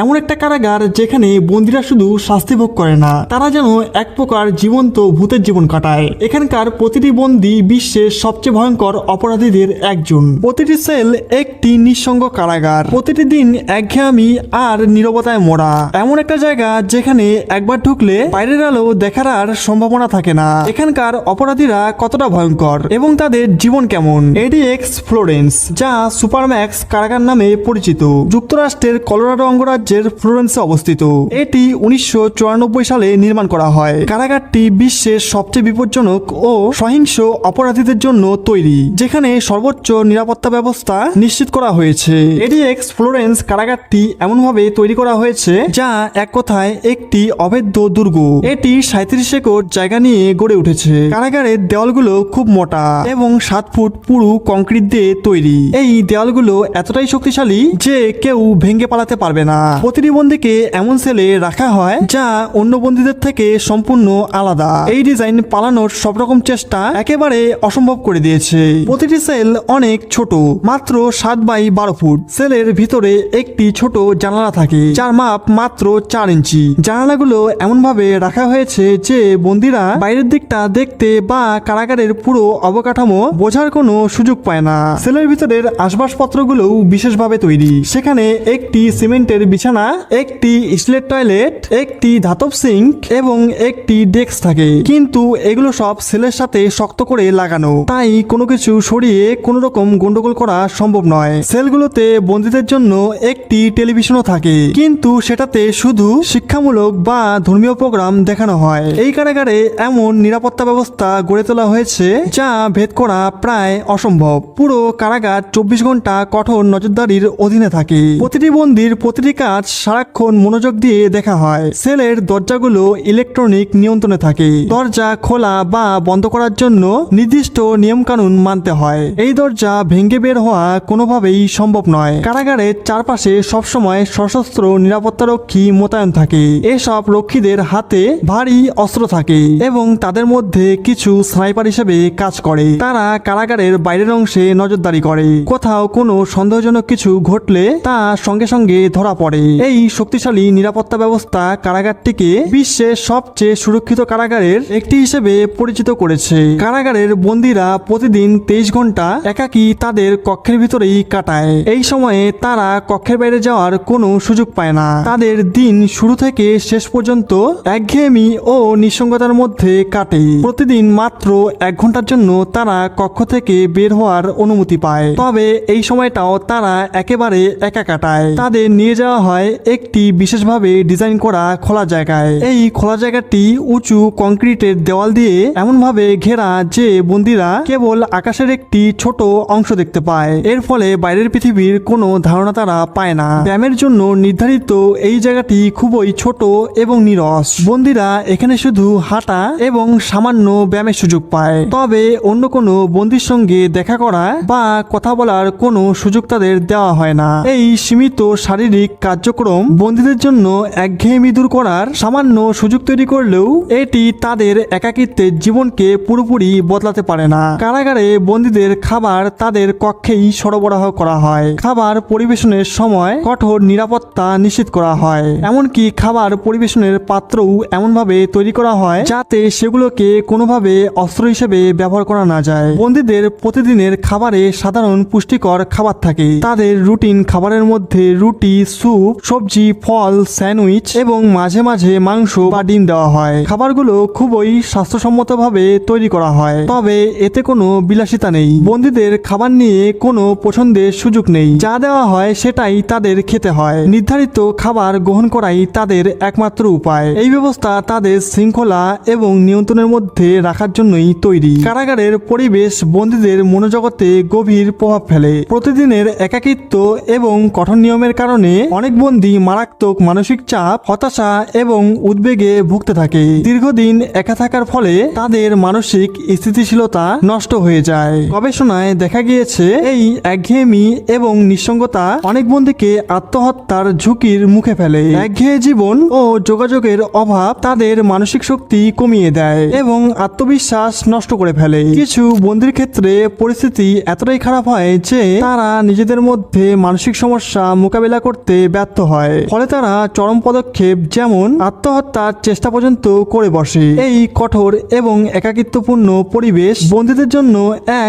এমন একটা কারাগার যেখানে বন্দিরা শুধু শাস্তি ভোগ করে না, তারা যেন এক প্রকার জীবন্ত ভূতের জীবন কাটায়। এখানকার প্রতিটি বন্দি বিশ্বের সবচেয়ে ভয়ঙ্কর অপরাধীদের একজন। প্রতিটি সেল একটি নিঃসঙ্গ কারাগার। প্রতিটি দিন একঘেয়ামি আর নীরবতায় মোড়া। এমন একটা জায়গা যেখানে একবার ঢুকলে বাইরের আলো দেখার আর সম্ভাবনা থাকে না। এখানকার অপরাধীরা কতটা ভয়ঙ্কর এবং তাদের জীবন কেমন? এডিএক্স ফ্লোরেন্স যা সুপারম্যাক্স কারাগার নামে পরিচিত। যুক্তরাষ্ট্রের কলোরাডো অঙ্গরাজ্যের ফ্লোরেন্সে অবস্থিত। এটি উনিশশো চুরানব্বই সালে নির্মাণ করা হয়। কারাগারটি বিশ্বের সবচেয়ে বিপজ্জনক ও সহিংস অপরাধীদের জন্য তৈরি, যেখানে সর্বোচ্চ নিরাপত্তা ব্যবস্থা নিশ্চিত করা হয়েছে। এডিএক্স ফ্লোরেন্স কারাগারটি এমনভাবে তৈরি করা হয়েছে, যা এক কথায় একটি অভেদ্য দুর্গ। এটি সাঁত্রিশ একর জায়গা নিয়ে গড়ে উঠেছে। কারাগারের দেওয়ালগুলো খুব মোটা এবং সাত ফুট পুরু কংক্রিট দিয়ে তৈরি। এই দেওয়ালগুলো এতটাই শক্তিশালী যে কেউ ভেঙে পালাতে পারবে না। প্রতিটি বন্দীকে এমন সেলে রাখা হয় যা অন্য বন্দীদের থেকে সম্পূর্ণ আলাদা। এই ডিজাইন পালানোর সব রকম চেষ্টা একেবারে অসম্ভব করে দিয়েছে। প্রতিটি সেল অনেক ছোট, মাত্র সাত বাই বারো ফুট। সেলের ভিতরে একটি ছোট জানালা থাকে, যার মাপ মাত্র চার ইঞ্চি। জানালাগুলো এমন ভাবে রাখা হয়েছে যে বন্দিরা বাইরের দিকটা দেখতে বা কারাগারের পুরো অবকাঠামো বোঝার কোনো সুযোগ পায় না। সেলের ভিতরের আসবাবপত্রগুলোও বিশেষভাবে তৈরি। সেখানে একটি সিমেন্টের বিছানা, একটি স্টিলের টয়লেট, একটি ধাতব সিঙ্ক এবং একটি ডেস্ক থাকে। কিন্তু এগুলো সব সেলের সাথে শক্ত করে লাগানো। তাই কোনো কিছু সরিয়ে কোনো রকম গন্ডগোল করা সম্ভব নয়। সেলগুলোতে বন্দীদের জন্য একটি টেলিভিশনও থাকে। কিন্তু সেটাতে শুধু শিক্ষামূলক বা ধর্মীয় প্রোগ্রাম দেখানো হয়। এই কারাগারে এমন নিরাপত্তা ব্যবস্থা গড়ে তোলা হয়েছে যা ভেদ করা প্রায় অসম্ভব। পুরো কারাগার চব্বিশ ঘণ্টা কঠোর নজরদারির অধীনে থাকে। প্রতিটি বন্দির প্রতিটি কাজ সারাক্ষণ মনোযোগ দিয়ে দেখা হয়। সেলের দরজাগুলো ইলেকট্রনিক নিয়ন্ত্রণে থাকে। দরজা খোলা বা বন্ধ করার জন্য নির্দিষ্ট নিয়মকানুন মানতে হয়। এই দরজা ভেঙে বের হওয়া কোনোভাবেই সম্ভব নয়। কারাগারের চারপাশে সবসময় সশস্ত্র নিরাপত্তারক্ষী মোতায়েন থাকে। এসব রক্ষীদের হাতে ভারী অস্ত্র থাকে এবং তাদের মধ্যে কিছু স্নাইপার হিসেবে কাজ করে। তারা কারাগারের বাইরের অংশে নজরদারি করে। কোথাও কোনো সন্দেহজনক কিছু ঘটলে তা সঙ্গে সঙ্গে ধরা পড়ে। এই শক্তিশালী নিরাপত্তা ব্যবস্থা কারাগারটিকে বিশ্বের সবচেয়ে সুরক্ষিত কারাগারের একটি হিসেবে পরিচিত করেছে। কারাগারের বন্দীরা প্রতিদিন তেইশ ঘণ্টা একাকী তাদের কক্ষের ভিতরেই কাটায়। এই সময়ে তারা কক্ষের বাইরে যাওয়ার কোনো সুযোগ পায় না। তাদের দিন শুরু থেকে শেষ পর্যন্ত একঘেয়েমি ও নিঃসঙ্গতার মধ্যে কাটে। প্রতিদিন মাত্র এক ঘণ্টার জন্য তারা কক্ষ থেকে বের হওয়ার অনুমতি পায়। তবে এই সময়টাও তারা একেবারে একা কাটায়। তাদের নিয়ে যাওয়া হয় একটি বিশেষভাবে ডিজাইন করা খোলা জায়গায়। এই খোলা জায়গাটি উঁচু কংক্রিটের দেওয়াল দিয়ে এমনভাবে ঘেরা যে বন্দিরা কেবল আকাশের একটি ছোট অংশ দেখতে পায়। এর ফলে বাইরের পৃথিবীর কোনো ধারণা তারা পায় না। ব্যায়ামের জন্য নির্ধারিত এই জায়গাটি খুবই ছোট এবং নিরস। বন্দিরা এখানে শুধু হাঁটা এবং সামান্য ব্যায়ামের সুযোগ পায়। তবে অন্য কোনো বন্দির সঙ্গে দেখা করা বা কথা বলার কোনো সুযোগ তাদের দেওয়া হয় না। এই সীমিত শারীরিক কার্যক্রম বন্দীদের জন্য একঘেয়েমি দূর করার সামান্য সুযোগ তৈরি করলেও এটি তাদের একাকিত্বের জীবনকে পুরোপুরি বদলাতে পারে না। কারাগারে বন্দীদের খাবার তাদের কক্ষেই সরবরাহ করা হয়। খাবার পরিবেশনের সময় কঠোর নিরাপত্তা নিশ্চিত করা হয়। এমনকি খাবার পরিবেশনের পাত্রও এমনভাবে তৈরি করা হয় যাতে সেগুলোকে কোনোভাবে অস্ত্র হিসেবে ব্যবহার করা না যায়। বন্দীদের প্রতিদিনের খাবারে সাধারণ পুষ্টিকর খাবার থাকে। তাদের রুটিন খাবারের মধ্যে রুটি, স্যুপ সবজি, ফল, স্যান্ডউইচ এবং মাঝে মাঝে মাংস বা ডিম দেওয়া হয়। খাবারগুলো খুবই স্বাস্থ্যসম্মতভাবে তৈরি করা হয়, তবে এতে কোনো বিলাসিতা নেই। বন্দীদের খাবার নিয়ে কোনো পছন্দের সুযোগ নেই। যা দেওয়া হয় সেটাই তাদের খেতে হয়। নির্ধারিত খাবার গ্রহণ করাই তাদের একমাত্র উপায়। এই ব্যবস্থা তাদের শৃঙ্খলা এবং নিয়ন্ত্রণের মধ্যে রাখার জন্যই তৈরি। কারাগারের পরিবেশ বন্দীদের মনোজগতে গভীর প্রভাব ফেলে। প্রতিদিনের একাকিত্ব এবং কঠোর নিয়মের কারণে অনেক বন্দী মারাত্মক মানসিক চাপ, হতাশা এবং উদ্বেগে ভুগতে থাকে। দীর্ঘদিন একা থাকার ফলে তাদের মানসিক স্থিতিশীলতা নষ্ট হয়ে যায়। গবেষণায় দেখা গিয়েছে, এই একঘেয়েমি এবং নিঃসঙ্গতা অনেক বন্দীকে আত্মহত্যার ঝুঁকির মুখে ফেলে। একঘেয়ে জীবন ও যোগাযোগের অভাব তাদের মানসিক শক্তি কমিয়ে দেয় এবং আত্মবিশ্বাস নষ্ট করে ফেলে। কিছু বন্দির ক্ষেত্রে পরিস্থিতি এতটাই খারাপ হয় যে তারা নিজেদের মধ্যে মানসিক সমস্যা মোকাবেলা করতে ব্যর্থ ব্যর্থ হয়। ফলে তারা চরম পদক্ষেপ যেমন আত্মহত্যার চেষ্টা পর্যন্ত করে বসে। এই কঠোর এবং একাকিত্বপূর্ণ পরিবেশ বন্দীদের জন্য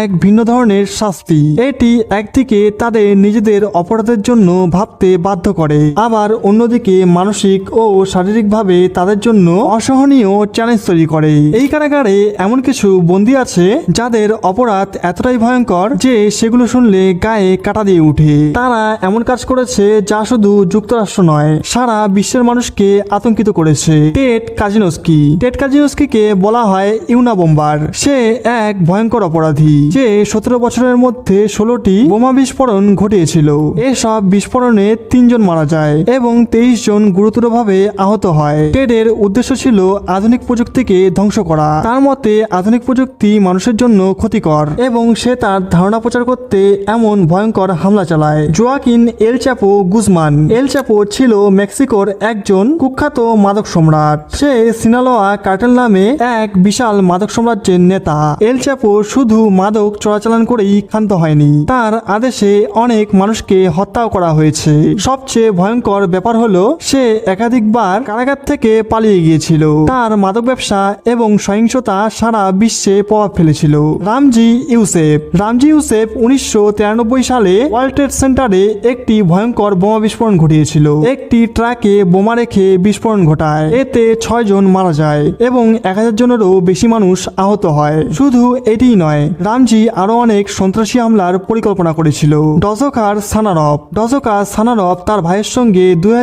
এক ভিন্ন ধরনের শাস্তি। এটি একদিকে তাদের নিজেদের অপরাধের জন্য ভাবতে বাধ্য করে, আবার অন্যদিকে মানসিক ও শারীরিকভাবে তাদের জন্য অসহনীয় চ্যালেঞ্জ তৈরি করে। এই কারাগারে এমন কিছু বন্দী আছে যাদের অপরাধ এতটাই ভয়ঙ্কর যে সেগুলো শুনলে গায়ে কাটা দিয়ে উঠে। তারা এমন কাজ করেছে যা শুধু যুক্তরাষ্ট্র নয়, সারা বিশ্বের মানুষকে আতঙ্কিত করেছে টেট কাজিনস্কি। টেট কাজিনস্কিকে বলা হয় ইউনা বোম্বার। সে এক ভয়ঙ্কর অপরাধী। যে সতেরো বছরের মধ্যে ষোলোটি বোমা বিস্ফোরণ ঘটিয়েছিল। এসব বিস্ফোরণে তিনজন মারা যায় এবং তেইশ জন গুরুতরভাবে আহত হয়। টেডের উদ্দেশ্য ছিল আধুনিক প্রযুক্তিকে ধ্বংস করা। তার মতে, আধুনিক প্রযুক্তি মানুষের জন্য ক্ষতিকর এবং সে তার ধারণা প্রচার করতে এমন ভয়ঙ্কর হামলা চালায়। জোয়াকিন এল চাপো গুজমান এল চাপো ছিল মেক্সিকোর একজন কুখ্যাত মাদক সম্রাট। সে সিনালোয়া কার্টেল নামে এক বিশাল মাদক সাম্রাজ্যের নেতা। এল চাপো শুধু মাদক চলাচালান করেই ক্ষান্ত হয়নি। তার আদেশে অনেক মানুষকে হত্যাও করা হয়েছে। সবচেয়ে ভয়ঙ্কর ব্যাপার হলো, সে একাধিকবার কারাগার থেকে পালিয়ে গিয়েছিল। তার মাদক ব্যবসা এবং সহিংসতা সারা বিশ্বে প্রভাব ফেলেছিল। রামজি ইউসেফ। রামজি ইউসেফ উনিশশো তিরানব্বই সালে ওয়ার্ল্ড ট্রেড সেন্টারে একটি ভয়ঙ্কর বোমা বিস্ফোরণ ঘটিয়েছিল। একটি ট্রাকে বোমা রেখে বিস্ফোরণ ঘটায়। এতে ছয় জন মারা যায় এবং এক হাজার জনেরও বেশি মানুষ আহত হয়। শুধু এটিই নয়, রামজি আরও অনেক সন্ত্রাসী হামলার পরিকল্পনা করেছিল। ডজকার সানারফ ডজকার সানারফ তার ভাইয়ের সঙ্গে দুই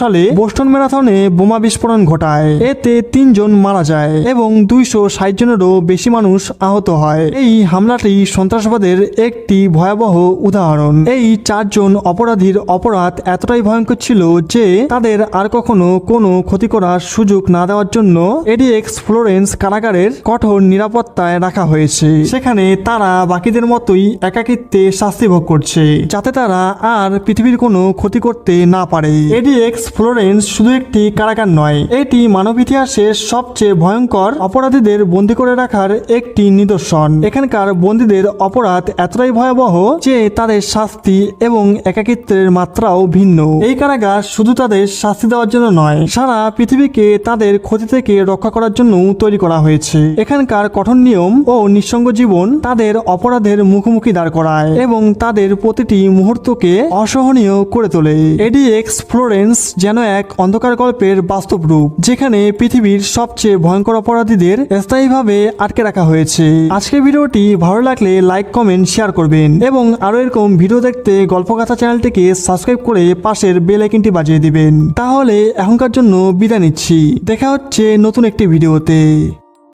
সালে বোস্টন ম্যারাথনে বোমা বিস্ফোরণ ঘটায়। এতে তিনজন মারা যায় এবং দুইশো ষাট জনেরও বেশি মানুষ আহত হয়। এই হামলাটি সন্ত্রাসবাদের একটি ভয়াবহ উদাহরণ। এই চারজন অপরাধীর অপরাধ এতটাই ভয়ঙ্কর ছিল যে তাদের আর কখনো কোনো ক্ষতি করার সুযোগ না দেওয়ার জন্য এডিএক্স ফ্লোরেন্স কারাগারের কঠোর নিরাপত্তায় রাখা হয়েছে। সেখানে তারা বাকিদের মতোই একাকিত্বে শাস্তি ভোগ করছে, যাতে তারা আর পৃথিবীর কোনো ক্ষতি করতে না পারে। এডিএক্স ফ্লোরেন্স শুধু একটি কারাগার নয়, এটি মানব ইতিহাসের সবচেয়ে ভয়ঙ্কর অপরাধীদের বন্দী করে রাখার একটি নিদর্শন। এখানকার বন্দীদের অপরাধ এতটাই ভয়াবহ যে তাদের শাস্তি এবং একাকিত্বের মাত্রাও ভিন্ন। এই কারাগার শুধু তাদের শাস্তি দেওয়ার জন্য নয়, সারা পৃথিবীকে তাদের ক্ষতি থেকে রক্ষা করার জন্য তৈরি করা হয়েছে। এখানকার কঠোর নিয়ম ও নিঃসঙ্গ জীবন তাদের অপরাধের মুখোমুখি দাঁড় করায় এবং তাদের প্রতিটি মুহূর্তকে অসহনীয় করে তোলে। এডিএক্স ফ্লোরেন্স যেন এক অন্ধকার গল্পের বাস্তব রূপ, যেখানে পৃথিবীর সবচেয়ে ভয়ঙ্কর অপরাধীদের স্থায়ীভাবে আটকে রাখা হয়েছে। আজকের ভিডিওটি ভালো লাগলে লাইক, কমেন্ট শেয়ার করবেন এবং আরও এরকম ভিডিও দেখতে গল্পকথা চ্যানেলটিকে সাবস্ক্রাইব করে পাশের বেল আইকনটি বাজিয়ে দিবেন। তাহলে এখনকার জন্য বিদায় নিচ্ছি। দেখা হচ্ছে নতুন একটি ভিডিওতে।